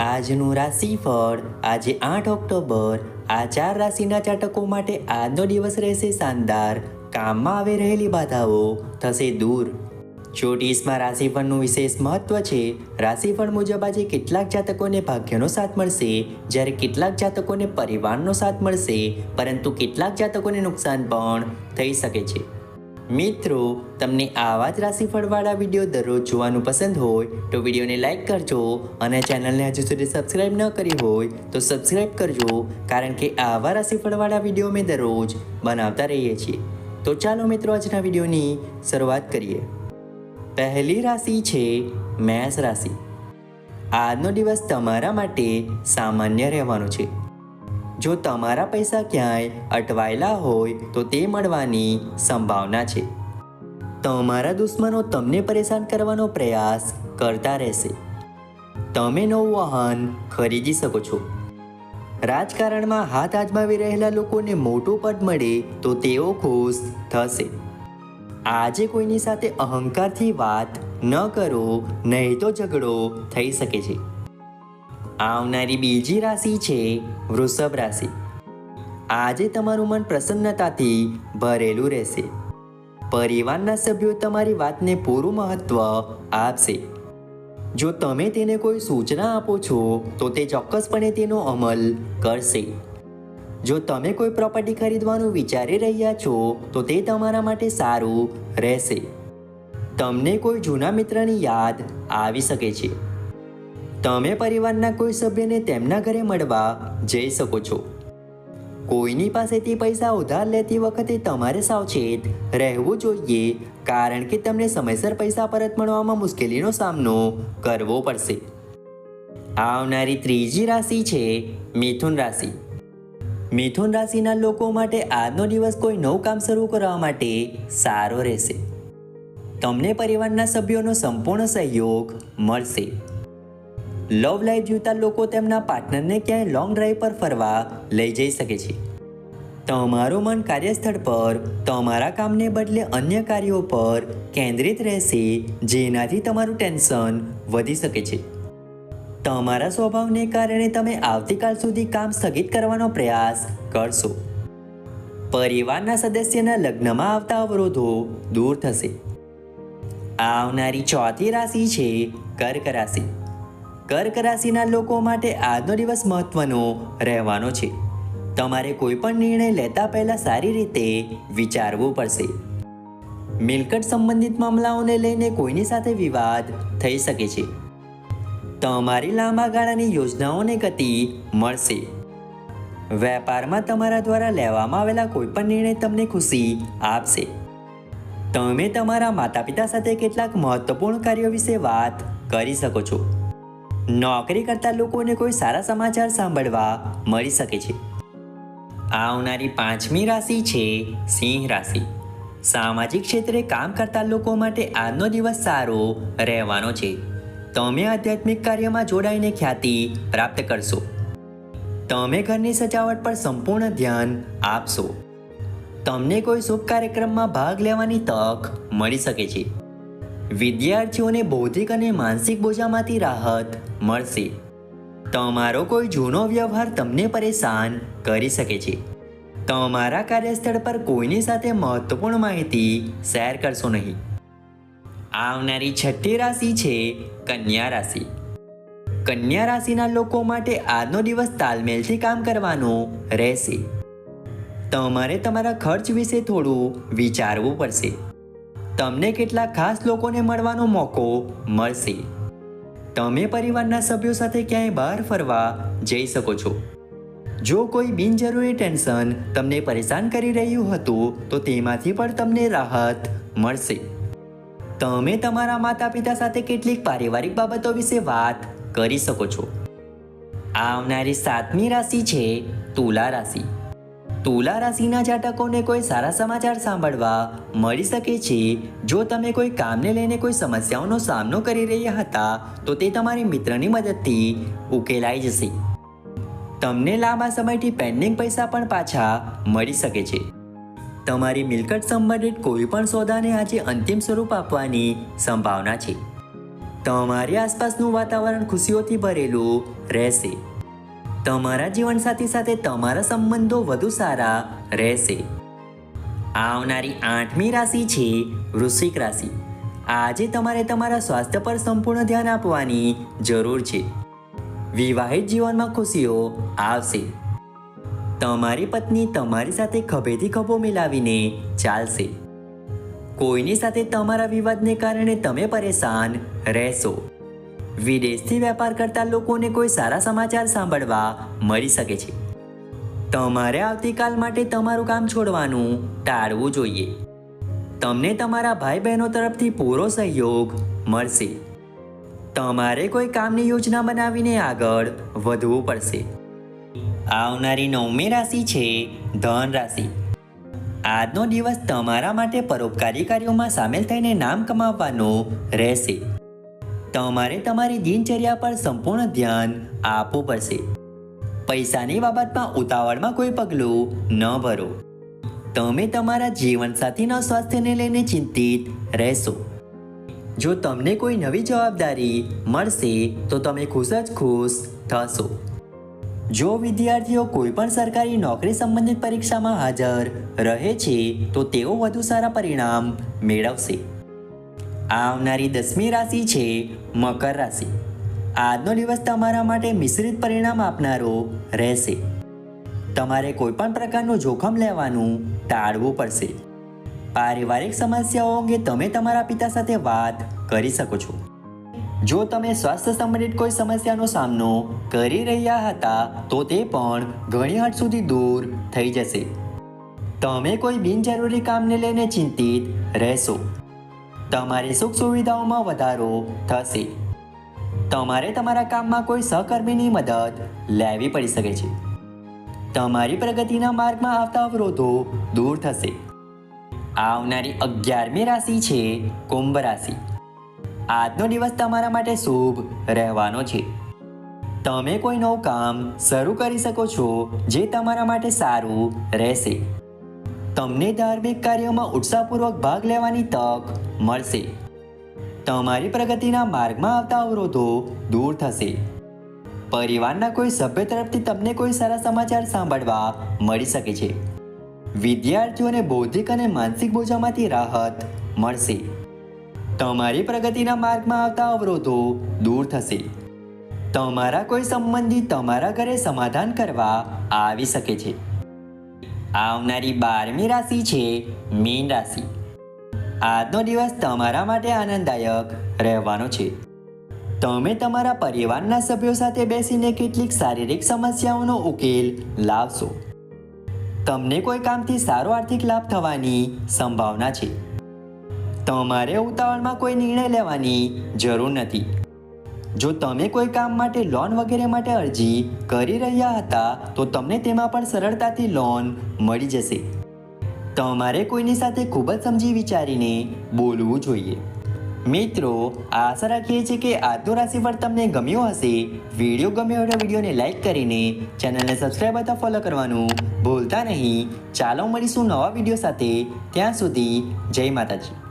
આજનું રાશિફળ, આજે આઠ ઓક્ટોબર, આ ચાર રાશિના જાતકો માટે આજનો દિવસ રહેશે શાનદાર. કામમાં આવી રહેલી બાધાઓ થશે દૂર. જ્યોતિષમાં રાશિફળનું વિશેષ મહત્વ છે, રાશિફળ મુજબ આજે કેટલાક જાતકોને ભાગ્યનો સાથ મળશે, જ્યારે કેટલાક જાતકોને પરિવારનો સાથ મળશે, પરંતુ કેટલાક જાતકોને નુકસાન પણ થઈ શકે છે. મિત્રો, તમને આવા જ રાશિફળવાળા વીડિયો દરરોજ જોવાનું પસંદ હોય, તો વિડીયોને લાઈક કરજો અને ચેનલને હજુ સુધી સબસ્ક્રાઇબ ન કરી હોય, તો સબસ્ક્રાઇબ કરજો, કારણ કે આવા રાશિફળવાળા વીડિયો અમે દરરોજ બનાવતા રહીએ છીએ. તો ચાલો મિત્રો, આજના વિડીયોની શરૂઆત કરીએ. પહેલી રાશિ છે મેષ રાશિ. આજનો દિવસ તમારા માટે સામાન્ય રહેવાનો છે. જો તમારા પૈસા ક્યાંય અટવાયેલા હોય તો તે મળવાની સંભાવના છે. તમારા દુશ્મનો તમને પરેશાન કરવાનો પ્રયાસ કરતા રહેશે. તમે નવું વાહન ખરીદી શકો છો. રાજકારણમાં હાથ આજમાવી રહેલા લોકોને મોટું પદ મળે તો તેઓ ખુશ થશે. આજે કોઈની સાથે અહંકારથી વાત ન કરો, નહીં તો ઝઘડો થઈ શકે છે. આવનારી બીજી રાશિ છે વૃષભ રાશિ. આજે તમારું મન પ્રસન્નતાથી ભરેલું રહેશે. પરિવારના સભ્યો તમારી વાતને પૂરું મહત્વ આપશે. જો તમે તેને કોઈ સૂચના આપો છો, તો તે ચોક્કસપણે તેનો અમલ કરશે. જો તમે કોઈ પ્રોપર્ટી ખરીદવાનું વિચારી રહ્યા છો, તો તે તમારા માટે સારું રહેશે. તમને કોઈ જૂના મિત્રની યાદ આવી શકે છે. તમે પરિવારના કોઈ સભ્યને તેમના ઘરે મળવા જઈ શકો છો. કોઈની પાસેથી પૈસા ઉધાર લેતી વખતે તમારે સાવચેત રહેવું જોઈએ, કારણ કે તમને સમયસર પૈસા પરત મળવામાં મુશ્કેલીનો સામનો કરવો પડશે. આવનારી ત્રીજી રાશિ છે મિથુન રાશિ. મિથુન રાશિના લોકો માટે આજનો દિવસ કોઈ નવું કામ શરૂ કરવા માટે સારો રહેશે. તમને પરિવારના સભ્યોનો સંપૂર્ણ સહયોગ મળશે. લવ લાઈફ જીવતા લોકો તેમના પાર્ટનરને ક્યાંય લોંગ ડ્રાઈવ પર ફરવા લઈ જઈ શકે છે. તમારું મન કાર્યસ્થળ પર, તમારા કામને બદલે અન્ય કાર્યો પર કેન્દ્રિત રહેશે, જેનાથી તમારું ટેન્શન વધી શકે છે. તમારા સ્વભાવને કારણે તમે આવતીકાલ સુધી કામ સ્થગિત કરવાનો પ્રયાસ કરશો. પરિવારના સદસ્યના લગ્નમાં આવતા અવરોધો દૂર થશે. આવનારી ચોથી રાશિ છે કર્ક રાશિ. કર્ક રાશિના લોકો માટે આજનો દિવસ મહત્વનો રહેવાનો છે. તમારે કોઈ પણ નિર્ણય લેતા પહેલા સારી રીતે વિચારવું પડશે. મિલકત સંબંધિત મામલાઓને લઈને કોઈની સાથે વિવાદ થઈ શકે છે. તમારી લાંબા ગાળાની યોજનાઓને ગતિ મળશે. વેપારમાં તમારા દ્વારા લેવામાં આવેલા કોઈપણ નિર્ણય તમને ખુશી આપશે. તમે તમારા માતા પિતા સાથે કેટલાક મહત્વપૂર્ણ કાર્યો વિશે વાત કરી શકો છો. નોકરી કરતા લોકોને કોઈ સારા સમાચાર સાંભળવા મળી શકે છે. આવનારી પાંચમી રાશિ છે સિંહ રાશિ. સામાજિક ક્ષેત્રે કામ કરતા લોકો માટે આજનો દિવસ સારો રહેવાનો છે. તમે આધ્યાત્મિક કાર્યમાં જોડાઈને ખ્યાતિ પ્રાપ્ત કરશો. તમે ઘરની સજાવટ પર સંપૂર્ણ ધ્યાન આપશો. તમને કોઈ શુભ કાર્યક્રમમાં ભાગ લેવાની તક મળી શકે છે. વિદ્યાર્થીઓને બૌદ્ધિક અને માનસિક બોજામાંથી રાહત મળશે. તમારો કોઈ જૂનો વ્યવહાર તમને પરેશાન કરી શકે છે. તમારા કાર્યસ્થળ પર કોઈની સાથે મહત્વપૂર્ણ માહિતી શેર કરશો નહીં. આવનારી છઠ્ઠી રાશિ છે કન્યા રાશિ. કન્યા રાશિના લોકો માટે આજનો દિવસ તાલમેલથી કામ કરવાનું રહેશે. તમારે તમારા ખર્ચ વિશે થોડું વિચારવું પડશે. તમને કેટલા ખાસ લોકોને મળવાનો મોકો મળશે. તમે પરિવારના સભ્યો સાથે ક્યાંય બહાર ફરવા જઈ શકો છો. જો કોઈ બિનજરૂરી ટેન્શન તમને પરેશાન કરી રહ્યું હતું, તો તેમાંથી પણ તમને રાહત મળશે. તમે તમારા માતા પિતા સાથે કેટલીક પારિવારિક બાબતો વિશે વાત કરી શકો છો. આવનારી સાતમી રાશિ છે તુલા રાશિ. તુલા રાશિના જાતકોને કોઈ સારા સમાચાર સાંભળવા મળી શકે છે. જો તમે કોઈ કામને લઈને કોઈ સમસ્યાઓનો સામનો કરી રહ્યા હતા, તો તે તમારી મિત્રની મદદથી ઉકેલાઈ જશે. તમને લાંબા સમયથી પેન્ડિંગ પૈસા પણ પાછા મળી શકે છે. તમારી મિલકત સંબંધિત કોઈ પણ સોદાને આજે અંતિમ સ્વરૂપ આપવાની સંભાવના છે. તમારી આસપાસનું વાતાવરણ ખુશીઓથી ભરેલું રહેશે. તમારા જીવનસાથી સાથે તમારા સંબંધો વધુ સારા રહેશે. આવનારી આઠમી રાશિ છે વૃશ્ચિક રાશિ. આજે તમારે તમારા સ્વાસ્થ્ય પર સંપૂર્ણ ધ્યાન આપવાની જરૂર છે. વિવાહિત જીવનમાં ખુશીઓ આવશે. તમારી પત્ની તમારી સાથે ખભેથી ખભો મિલાવીને ચાલશે. કોઈની સાથે તમારા વિવાદને કારણે તમે પરેશાન રહેશો. વિદેશથી વેપાર કરતા લોકોને કોઈ સારા સમાચાર સાંભળવા મળી શકે છે. તમારે આવતીકાલ માટે તમારું કામ છોડવાનું ટાળવું જોઈએ. તમને તમારા ભાઈ બહેનો તરફથી પૂરો સહયોગ મળશે. તમારે કોઈ કામની યોજના બનાવીને આગળ વધવું પડશે. આવનારી નવમી રાશિ છે ધન રાશિ. આજનો દિવસ તમારા માટે પરોપકારી કાર્યોમાં સામેલ થઈને નામ કમાવવાનો રહેશે. તમારે તમારી દિનચર્યા પર સંપૂર્ણ ધ્યાન આપવું પડશે. પૈસાની બાબતમાં ઉતાવળમાં કોઈ પગલું ન ભરો. તમે તમારા જીવનસાથીના સ્વાસ્થ્યને લઈને ચિંતિત રહેશો. જો તમને કોઈ નવી જવાબદારી મળશે, તો તમે ખુશ જ ખુશ થશો. જો વિદ્યાર્થીઓ કોઈ પણ સરકારી નોકરી સંબંધિત પરીક્ષામાં હાજર રહે છે, તો તેઓ વધુ સારા પરિણામ મેળવશે. આવનારી દસમી રાશિ છે મકર રાશિ. આજનો દિવસ તમારા માટે મિશ્રિત પરિણામ આપનારો રહેશે. તમારે કોઈ પણ પ્રકારનું જોખમ લેવાનું ટાળવું પડશે. પારિવારિક સમસ્યાઓ અંગે તમે તમારા પિતા સાથે વાત કરી શકો છો. જો તમે સ્વાસ્થ્ય સંબંધિત કોઈ સમસ્યાનો સામનો કરી રહ્યા હતા, તો તે પણ ઘણી હદ સુધી દૂર થઈ જશે. તમે કોઈ બિનજરૂરી કામને લઈને ચિંતિત રહેશો. તમારી સુખ સુવિધાઓમાં વધારો થશે. તમારે તમારા કામમાં કોઈ સહકર્મીની મદદ લેવી પડી શકે છે. તમારી પ્રગતિના માર્ગમાં આવતા અવરોધો દૂર થશે. આવનારી અગિયારમી રાશિ છે કુંભ રાશિ. આજનો દિવસ તમારા માટે શુભ રહેવાનો છે. તમે કોઈ નવું કામ શરૂ કરી શકો છો જે તમારા માટે સારું રહેશે. તમને ધાર્મિક કાર્યોમાં ઉત્સાહપૂર્વક ભાગ લેવાની તક મળશે. તમારી પ્રગતિના માર્ગમાં આવતા અવરોધો દૂર થશે. પરિવારના કોઈ સભ્ય તરફથી તમને કોઈ સારા સમાચાર સાંભળવા મળી શકે છે. વિદ્યાર્થીઓને બૌદ્ધિક અને માનસિક બોજામાંથી રાહત મળશે. તમારી પ્રગતિના માર્ગમાં આવતા અવરોધો દૂર થશે. તમારા કોઈ સંબંધી તમારા ઘરે સમાધાન કરવા આવી શકે છે. આવનારી બારમી રાશિ છે મીન રાશિ. આજનો દિવસ તમારા માટે આનંદદાયક રહેવાનો છે. તમે તમારા પરિવારના સભ્યો સાથે બેસીને કેટલીક શારીરિક સમસ્યાઓનો ઉકેલ લાવશો. તમને કોઈ કામથી સારો આર્થિક લાભ થવાની સંભાવના છે. તમારે ઉતાવળમાં કોઈ નિર્ણય લેવાની જરૂર નથી. જો તમે કોઈ કામ માટે લોન વગેરે માટે અરજી કરી રહ્યા હતા, તો તમને તેમાં પણ સરળતાથી લોન મળી જશે. તમારે કોઈની સાથે ખૂબ જ સમજી વિચારીને બોલવું જોઈએ. મિત્રો, આશા રાખીએ છીએ કે આજનો રાશિફળ તમને ગમ્યો હશે. વીડિયો ગમ્યો હોય વિડીયોને લાઇક કરીને ચેનલને સબસ્ક્રાઈબ અથવા ફોલો કરવાનું ભૂલતા નહીં. ચાલો મળીશું નવા વીડિયો સાથે. ત્યાં સુધી જય માતાજી.